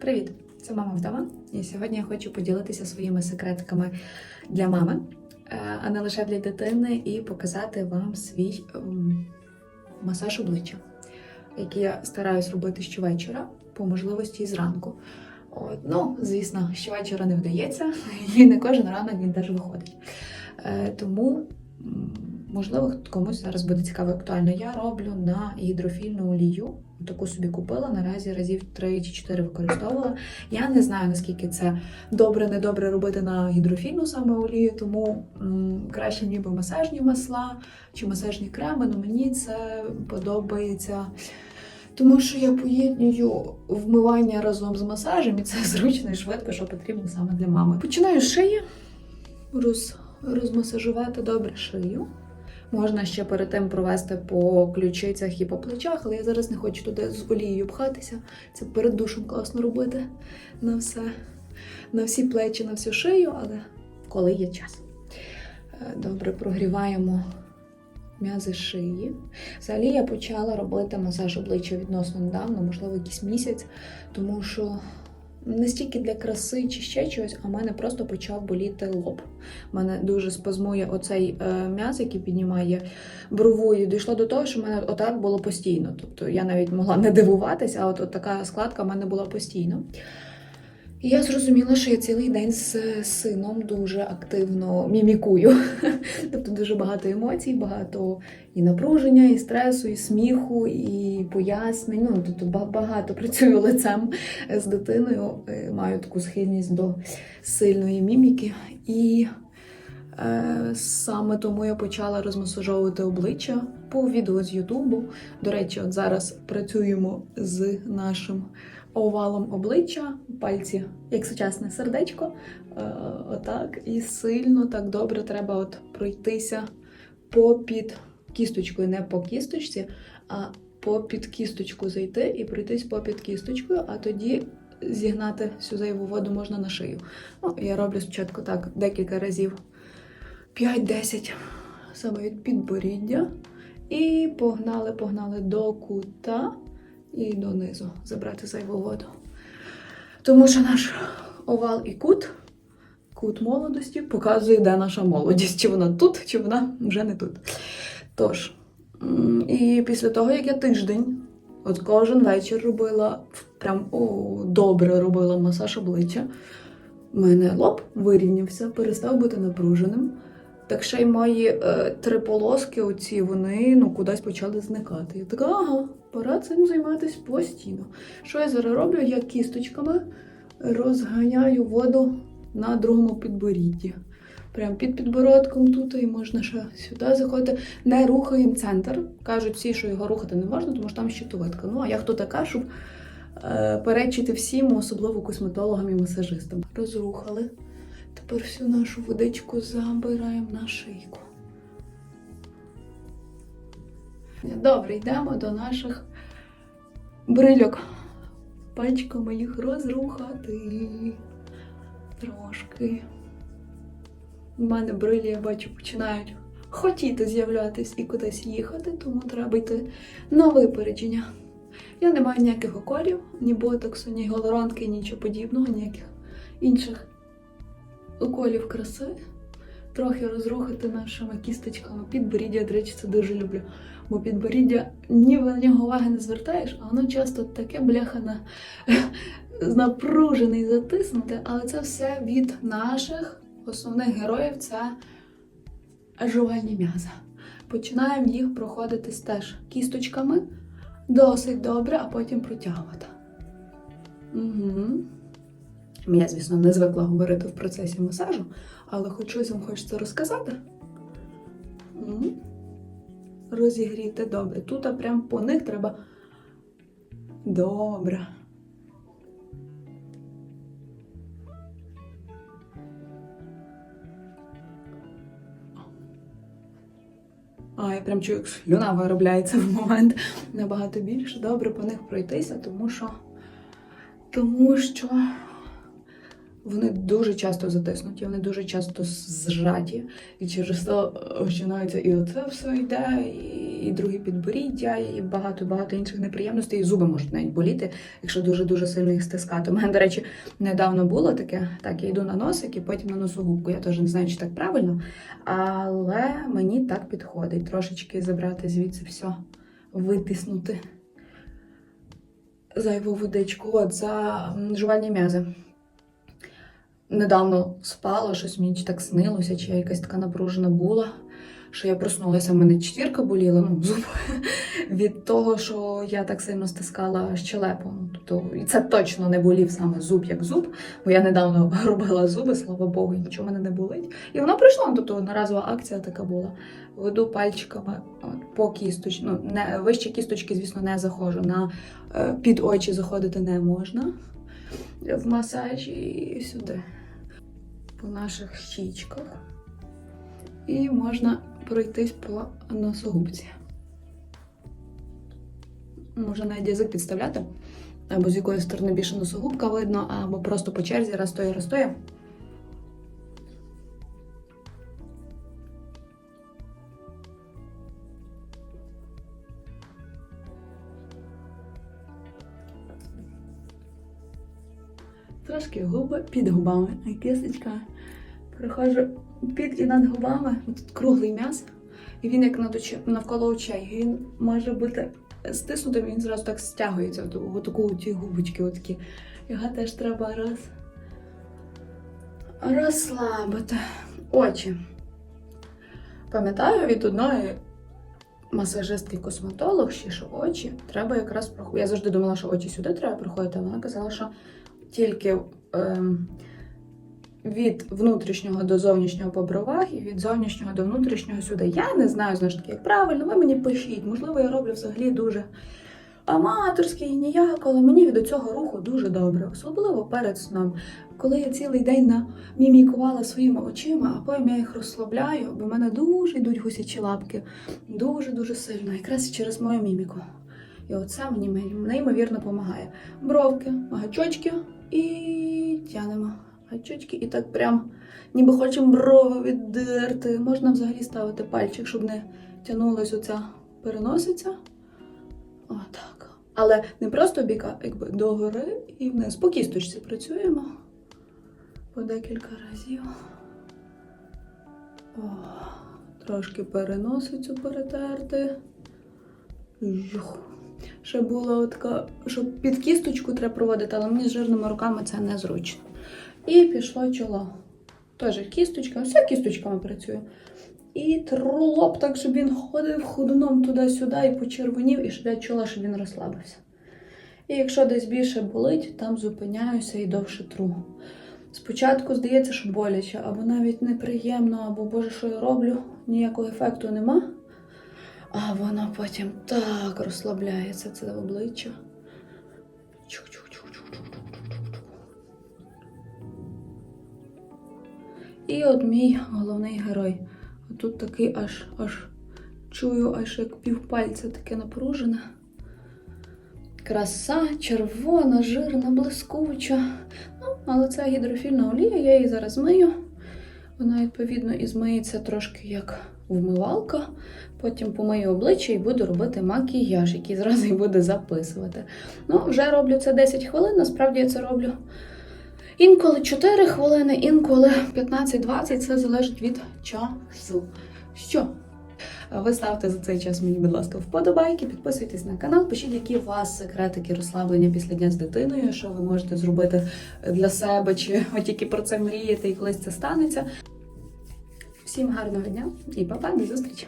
Привіт! Це мама вдома. І сьогодні я хочу поділитися своїми секретиками для мами, е, а не лише для дитини, і показати вам свій ем, масаж обличчя, який я стараюсь робити щовечора, по можливості і зранку. От, ну, звісно, щовечора не вдається, і не кожен ранок він теж виходить. Е, тому, можливо, комусь зараз буде цікаво актуально. Я роблю на гідрофільну олію. Таку собі купила, наразі разів 3 чи 4 використовувала. Я не знаю, наскільки це добре, недобре робити на гідрофільну саме олію, тому м, краще ніби масажні масла чи масажні креми, але мені це подобається. Тому що я поєднюю вмивання разом з масажем, і це зручно і швидко, що потрібно саме для мами. Починаю з шиї, роз, розмасажувати добре шию. Можна ще перед тим провести по ключицях і по плечах, але я зараз не хочу туди з олією пхатися. Це перед душем класно робити на все, на всі плечі, на всю шию, але коли є час. Е, Добре, прогріваємо м'язи шиї. Взагалі я почала робити масаж обличчя відносно недавно, можливо, якийсь місяць, тому що не стільки для краси чи ще чогось, а в мене просто почав боліти лоб. У мене дуже спазмує оцей е, м'яз, який піднімає бровою. Дійшло до того, що в мене отак було постійно. Тобто я навіть могла не дивуватися, а от, от така складка в мене була постійно. І я зрозуміла, що я цілий день з сином дуже активно мімікую. Тобто дуже багато емоцій, багато і напруження, і стресу, і сміху, і пояснень. Ну, тобто багато працюю лицем з дитиною, е, маю таку схильність до сильної міміки. І е, саме тому я почала розмасажовувати обличчя по відео з Ютубу. До речі, от зараз працюємо з нашим овалом обличчя, пальці як сучасне сердечко. Е, отак. І сильно так добре треба от пройтися попід кісточкою, не по кісточці, а попід кісточку зайти і пройтись попід кісточкою, а тоді зігнати всю зайву воду можна на шию. Ну, я роблю спочатку так декілька разів. 5-10 саме від підборіддя. І погнали, погнали до кута і донизу забрати зайву воду. Тому що наш овал і кут, кут молодості, показує, де наша молодість. Чи вона тут, чи вона вже не тут. Тож, і після того, як я тиждень, от кожен вечір робила, прям о, добре робила масаж обличчя, в мене лоб вирівнявся, перестав бути напруженим. Так ще й мої е, три полоски, оці, вони ну, кудись почали зникати. Я така, ага, пора цим займатися постійно. Що я зараз роблю? Я кісточками розганяю воду на другому підборідді. Прям під підбородком тут і можна ще сюди заходити. Не рухаємо центр. Кажуть всі, що його рухати не можна, тому що там щитовидка. Ну а я хто така, щоб е, перечити всім, особливо косметологам і масажистам. Розрухали. Тепер всю нашу водичку забираємо на шийку. Добре, йдемо до наших брильок. Пальчиками їх розрухати. Трошки. У мене брилі, я бачу, починають хотіти з'являтись і кудись їхати, тому треба йти на випередження. Я не маю ніяких околів, ні ботоксу, ні голоронки, нічого подібного, ніяких інших уколів краси. Трохи розрухати нашими кісточками підборіддя. До речі, це дуже люблю. Бо підборіддя ніби на нього уваги не звертаєш, а воно часто таке бляха на напружене і затиснуте, але це все від наших основних героїв це жувальні м'яза. Починаємо їх проходити теж кісточками досить добре, а потім протягувати. Угу. Я, звісно, не звикла говорити в процесі масажу, але хоч щось вам хочеться розказати. М. Розігріти добре. Тут прям по них треба добре. А, я прям чую, як слюна виробляється в момент набагато більше. Добре по них пройтися, тому що. Тому що вони дуже часто затиснуті, вони дуже часто зжаті. І через то починається і оце все йде, і, другі підборіддя, і багато-багато інших неприємностей. І зуби можуть навіть боліти, якщо дуже-дуже сильно їх стискати. У мене, до речі, недавно було таке. Так, я йду на носик і потім на носогубку. Я теж не знаю, чи так правильно, але мені так підходить. Трошечки забрати звідси все, витиснути зайву водичку. От за м, жувальні м'язи. Недавно спала, щось мені чи так снилося, чи я якась така напружена була, що я проснулася, в мене четвірка боліла, ну, зуб, від того, що я так сильно стискала щелепу. Ну, Тобто, і це точно не болів саме зуб як зуб, бо я недавно робила зуби, слава Богу, і нічого мене не болить. І воно прийшло, тобто одноразова акція така була. Веду пальчиками по кісточці. Ну, не, вище кісточки, звісно, не заходжу. На е, під очі заходити не можна в масажі і сюди, по наших щічках. І можна пройтись по носогубці. Можна навіть язик підставляти, або з якої сторони більше носогубка видно, або просто по черзі раз Трошки губи під губами, а кисточка проходжу під і над губами. Тут круглий м'яз, і він як навколо очей. Він може бути стиснутим, він зразу так стягується в таку ті губочки. Отакі. Його теж треба роз... розслабити. Очі. Пам'ятаю від одної масажистки косметолог ще, що очі треба якраз проходити. Я завжди думала, що очі сюди треба проходити, а вона казала, що тільки ем, від внутрішнього до зовнішнього по бровах і від зовнішнього до внутрішнього сюди. Я не знаю, знову ж таки, як правильно, ви мені пишіть. Можливо, я роблю взагалі дуже аматорський, ніяк, але мені від цього руху дуже добре, особливо перед сном. Коли я цілий день намімікувала своїми очима, а потім я їх розслабляю, бо в мене дуже йдуть гусячі лапки, дуже-дуже сильно, якраз через мою міміку. І оце мені неймовірно допомагає. Бровки, гачочки і тянемо. Гачочки, і так прям, ніби хочемо брови віддерти. Можна взагалі ставити пальчик, щоб не тягнулась оця переносиця. Отак. Але не просто біка, якби догори і вниз. По кісточці працюємо по декілька разів. О, трошки переносицю перетерти. Жух. Ще була така, що під кісточку треба проводити, але мені з жирними руками це незручно. І пішло чоло. Теж кісточка, все кісточками працюю. І трулоп, так, щоб він ходив ходуном туди-сюди і почервонів, і щоб я чула, щоб він розслабився. І якщо десь більше болить, там зупиняюся і довше тру. Спочатку здається, що боляче, або навіть неприємно, або Боже, що я роблю, ніякого ефекту нема. А воно потім так розслабляється це обличчя. І от мій головний герой. Тут такий аж аж чую, аж як півпальця таке напружене. Краса, червона, жирна, блискуча. Ну, але це гідрофільна олія, я її зараз мию. Вона, відповідно, і змиється трошки як вмивалка. Потім помию обличчя і буду робити макіяж, який зразу і буде записувати. Ну, вже роблю це 10 хвилин, насправді я це роблю. Інколи 4 хвилини, інколи 15-20, це залежить від часу. Що? Ви ставте за цей час мені, будь ласка, вподобайки, підписуйтесь на канал, пишіть, які у вас секретики розслаблення після дня з дитиною, що ви можете зробити для себе, чи ви тільки про це мрієте і колись це станеться. Всім гарного дня і па-па, до зустрічі!